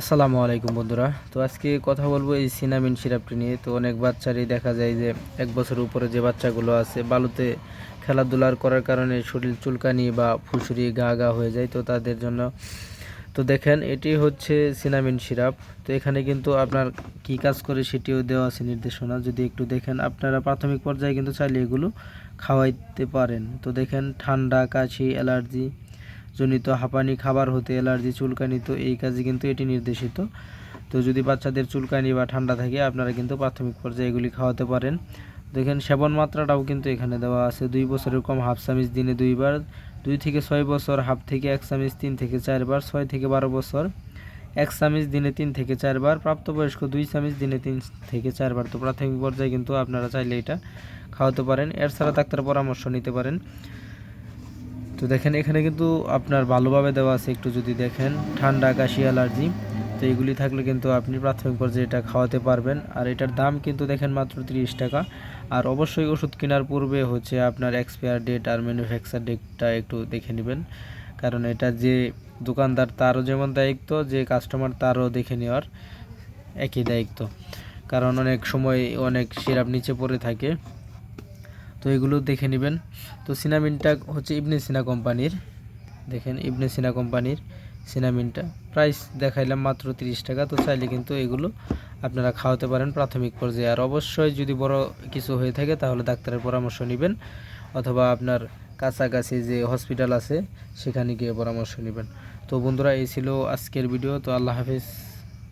আসসালামু আলাইকুম বন্ধুরা। তো আজকে কথা বলব এই সিনামিন সিরাপটি নিয়ে। তো অনেক বাচ্চারই দেখা যায় যে এক বছর উপরে যে বাচ্চাগুলো আছে, বালুতে খেলাধুলার করার কারণে শরীর চুলকানি বা ফুসুরি গা গা হয়ে যায়, তো তাদের জন্য। তো দেখেন, এটি হচ্ছে সিনামিন সিরাপ। তো এখানে কিন্তু আপনার কি কাজ করে সেটিও দেওয়া আছে নির্দেশনা। যদি একটু দেখেন, আপনারা প্রাথমিক পর্যায়ে কিন্তু চাইলে এগুলো খাওয়াইতে পারেন। তো দেখেন, ঠান্ডা, কাশি, অ্যালার্জি জনিত হাঁপানি, খাবার হতে অ্যালার্জি, চুলকানি, তো এই কাজে কিন্তু এটি নির্দেশিত। তো যদি বাচ্চাদের চুলকানি বা ঠান্ডা থাকে, আপনারা কিন্তু প্রাথমিক পর্যায়ে এগুলি খাওয়াতে পারেন। দেখেন, সেবন মাত্রাটাও কিন্তু এখানে দেওয়া আছে। দুই বছরের কম হাফ চামিচ দিনে দুইবার, দুই থেকে ছয় বছর, হাফ থেকে এক চামিচ, তিন থেকে চারবার, ছয় থেকে বারো বছর, এক চামিচ দিনে তিন থেকে চারবার, প্রাপ্তবয়স্ক দুই চামিচ দিনে তিন থেকে চারবার। তো প্রাথমিক পর্যায়ে কিন্তু আপনারা চাইলে এটা খাওয়াতে পারেন। এর ছাড়া ডাক্তার পরামর্শ নিতে পারেন। তো দেখেন, এখানে কিন্তু আপনার ভালোভাবে দেওয়া আছে। একটু যদি দেখেন, ঠান্ডা, কাশি, অ্যালার্জি, তো এইগুলি থাকলে কিন্তু আপনি প্রাথমিক পর্যায়ে এটা খাওয়াতে পারবেন। আর এটার দাম কিন্তু দেখেন মাত্র তিরিশ টাকা। আর অবশ্যই ওষুধ কেনার পূর্বে হচ্ছে আপনার এক্সপায়ার ডেট আর ম্যানুফ্যাকচার ডেটটা একটু দেখে নেবেন। কারণ এটা যে দোকানদার, তারও যেমন দায়িত্ব, যে কাস্টমার, তারও দেখে নেওয়ার একই দায়িত্ব। কারণ অনেক সময় অনেক সিরাপ নিচে পড়ে থাকে। তো এগুলো দেখে নেবেন। তো সিনামিনটা হচ্ছে ইবনে সিনা কোম্পানির। দেখেন, ইবনে সিনা কোম্পানির সিনামিনটা। প্রাইস দেখাইলাম মাত্র তিরিশ টাকা। তো চাইলে কিন্তু এগুলো আপনারা খাওয়াতে পারেন প্রাথমিক পর্যায়ে। আর অবশ্যই যদি বড় কিছু হয়ে থাকে, তাহলে ডাক্তারের পরামর্শ নেবেন। অথবা আপনার কাছাকাছি যে হসপিটাল আছে, সেখানে গিয়ে পরামর্শ নেবেন। তো বন্ধুরা, এই ছিল আজকের ভিডিও। তো আল্লাহ হাফিজ।